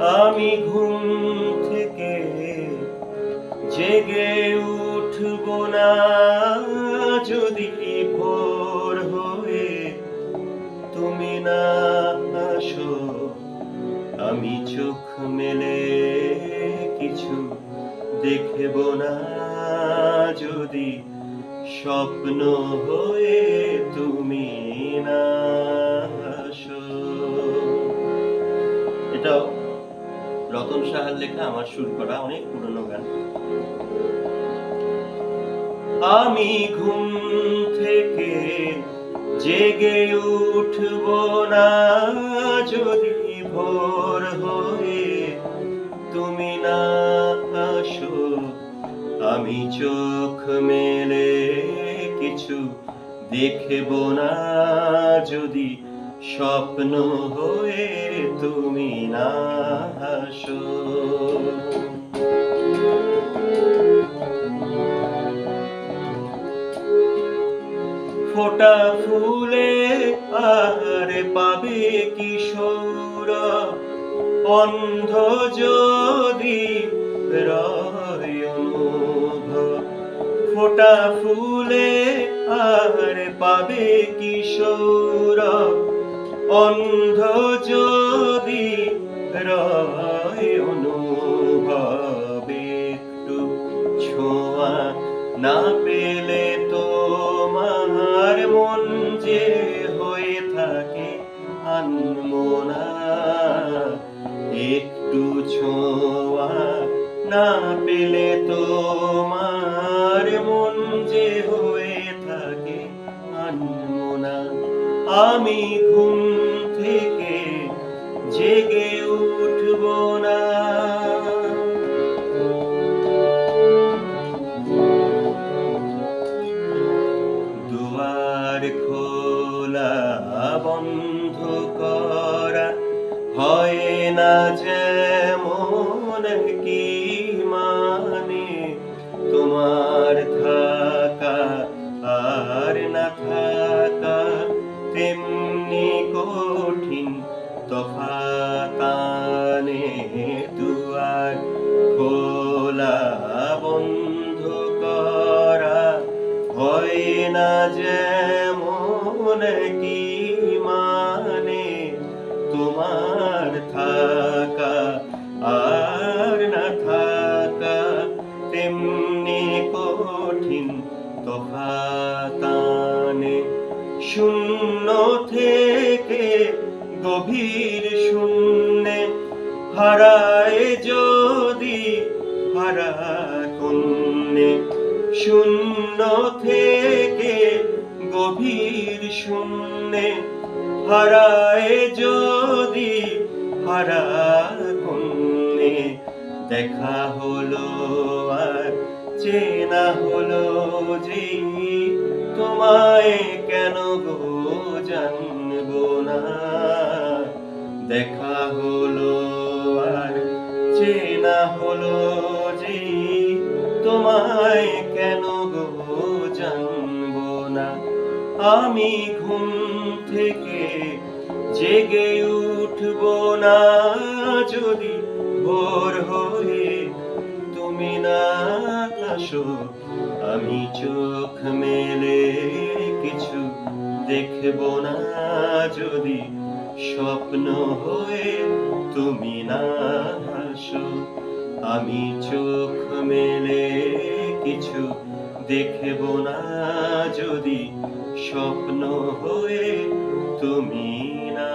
আমি ঘুম থেকে জেগে উঠব না। যদি ভোর হয়ে তুমি না আসো, আমি চোখ মেলে কিছু দেখব না। যদি স্বপ্ন হয়ে তুমি না আসো। এটাও রতন সাহার লেখা আমার সুর করা অনেক পুরনো গান। আমি ঘুম থেকে জেগে উঠব না, যদি ভোর হয়ে তুমি না আসো, আমি চোখ মেলে কিছু দেখব না, যদি স্বপ্ন হয়ে তুমি না আসো। ফোটা ফুলে আর পাবে কিশোর, অন্ধ যদি ফোটা ফুলে আর পাবে কিশোর অন্ধ যদি রয় অনুভব একটু ছোঁয়া না পেলে তোমার মন যে হয়ে থাকে আনমোনা, একটু ছোঁয়া না পেলে তোমার মন যে হয়ে থাকে আনমোনা। আমি ঘুম থেকে জেগে উঠব না। দুয়ার খোলা বন্ধ করা হয় না যেমন কি মানে। তোমার থাকা আর না থাকা, তেমনি কঠিন তফাতানে দুয়ার খোলা বন্ধ করা হয় না যেমন কি মানে তোমার থাকা আর না থাকা তেমনি কঠিন তফাতানে শূন্য থেকে গভীর শূন্যে হারায় যদি হারা শূন্য থেকে গভীর শূন্যে হারায় যদি হারা দেখা হলো আর চেনা হলো যে তোমায় কেন গো জানব না? দেখা হলো আর চেনা হলো যে তোমায় কেন গো জানব না? আমি ঘুম থেকে জেগে উঠব না যদি ভোর হয়ে তুমি না আসো। আমি চোখ মেলে দেখব না যদি স্বপ্ন হয়ে তুমি না আসো আমি চোখ মেলে কিছু দেখব না যদি স্বপ্ন হয়ে তুমি না